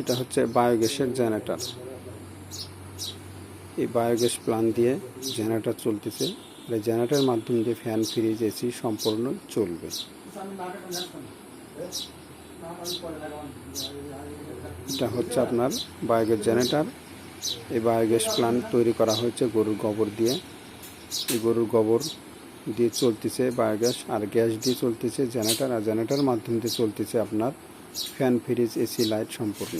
এটা হচ্ছে বায়োগ্যাসের জেনারেটর। এই বায়োগ্যাস প্লান দিয়ে জেনারেটর চলতেছে। এই জেনারেটরের মাধ্যম দিয়ে ফ্যান ফ্রিজ এসি সম্পূর্ণ চলবে। এটা হচ্ছে আপনার বায়োগ্যাস জেনারেটর। এই বায়োগ্যাস প্লান্ট তৈরি করা হয়েছে গরুর গোবর দিয়ে। এই গরুর গোবর দিয়ে চলতেছে বায়োগ্যাস, আর গ্যাস দিয়ে চলতেছে জেনারেটর, আর জেনারেটর মাধ্যম দিয়ে চলতেছে আপনার ফ্যান ফ্রিজ, এসি, লাইট সম্পূর্ণ।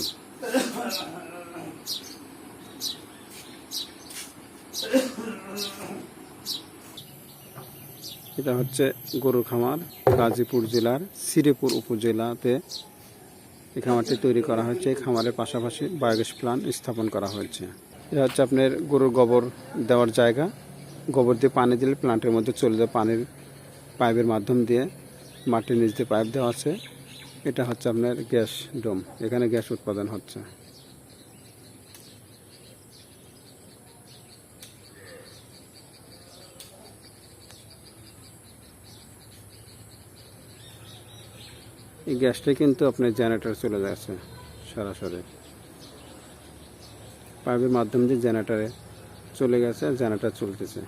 এটা হচ্ছে গরুর খামার, গাজীপুর জেলার শ্রীপুর উপজেলাতে। এই খামারটি তৈরি করা হয়েছে। এই খামারের পাশাপাশি বায়োগ্যাস প্লান্ট স্থাপন করা হয়েছে। এটা হচ্ছে আপনার গরুর গোবর দেওয়ার জায়গা। গোবর দিয়ে পানি দিলে প্লান্টের মধ্যে চলে যায়, পানির পাইপের মাধ্যম দিয়ে মাটির নিচ দিয়ে পাইপ দেওয়া আছে। এটা হচ্ছে আপনার গ্যাস ডোম। এখানে গ্যাস উৎপাদন হচ্ছে। এই গ্যাসটা কিন্তু আপনার জেনারেটর চলে যাচ্ছে সরাসরি। পাইপের মাধ্যম দিয়ে জেনারেটারে চলে গেছে, জেনারেটার চলতেছে।